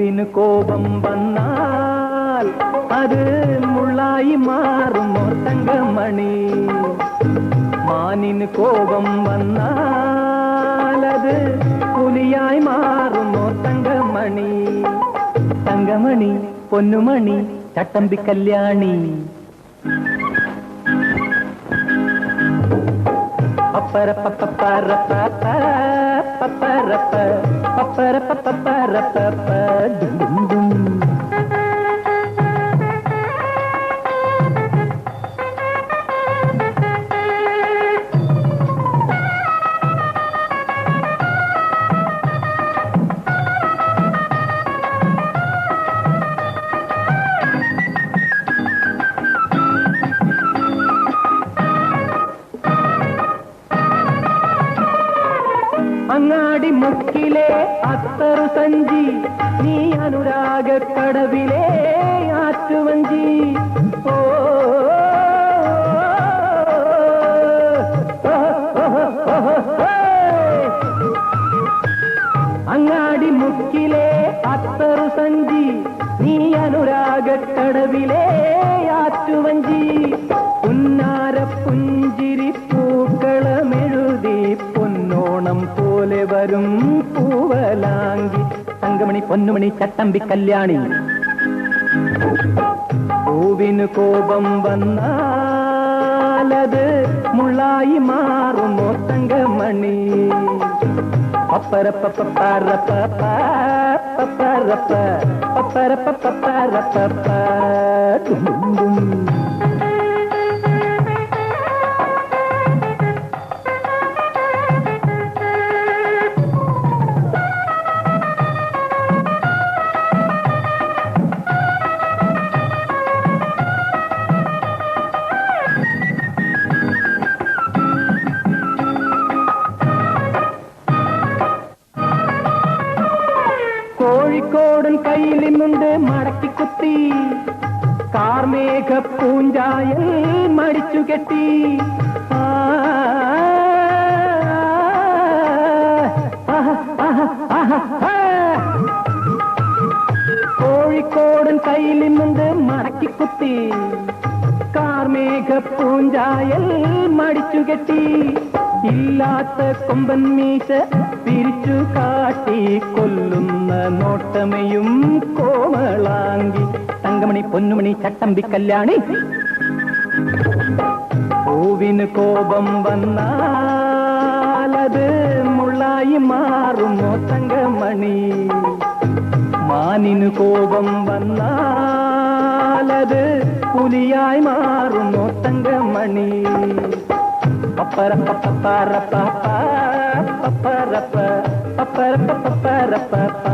പൂവിന് കോപം വന്നാൽ അത് മുള്ളായി മാറും തങ്കമണി മാനിന് കോപം വന്നാൽ അത് പുലിയായി മാറും തങ്കമണി തങ്കമണി പൊന്നുമണി ചട്ടമ്പി കല്യാണി. பப்பரப்பப்பரப்ப பப்பரப்ப பப்பரப்பப்பரப்ப டும் டும் டும் മുക്കിലെ അത്തറു സഞ്ചി നീ അനുരാഗ കടവിലെ ആറ്റുവഞ്ചി ഓ അങ്ങാടി മുക്കിലെ അത്തറു സഞ്ചി നീ അനുരാഗ കടവിലെ ആറ്റുവഞ്ചി പുന്നാര വരും പൂവലാങ്കി. തങ്കമണി പൊന്നുമണി ചട്ടമ്പി കല്യാണി. പൂവിന് കോപം വന്നാലത് മുള്ളായി മാറുമോ തങ്കമണി പപ്പര പപ്പര പപ്പ പപ്പര പപ്പര കോഴിക്കോടൻ കയ്യിലിന്നുണ്ട് മടക്കി കുത്തി കാർമേഘ പൂഞ്ചായൽ മടിച്ചു കെട്ടി. കോഴിക്കോടൻ കയ്യിലിന്നുണ്ട് മടക്കി കുത്തി കാർമേഘ പൂഞ്ചായൽ മടിച്ചു കെട്ടി. ഇല്ലാത്ത കൊമ്പൻ മീശ പിരിച്ചു കാട്ടി. കൊല്ലുന്ന നോട്ടമയും കോമളാങ്കി. തങ്കമണി പൊന്നുമണി ചട്ടമ്പി കല്യാണി. പൂവിന് കോപം വന്നാലത് മുള്ളായി മാറുമോ തങ്കമണി? മാനിന് കോപം വന്നാലത് പുലിയായി മാറുമോ തങ്കമണി പപ്പര പപ്പര പപ്പ പപ്പര പപ്പര പപ്പര പപ്പ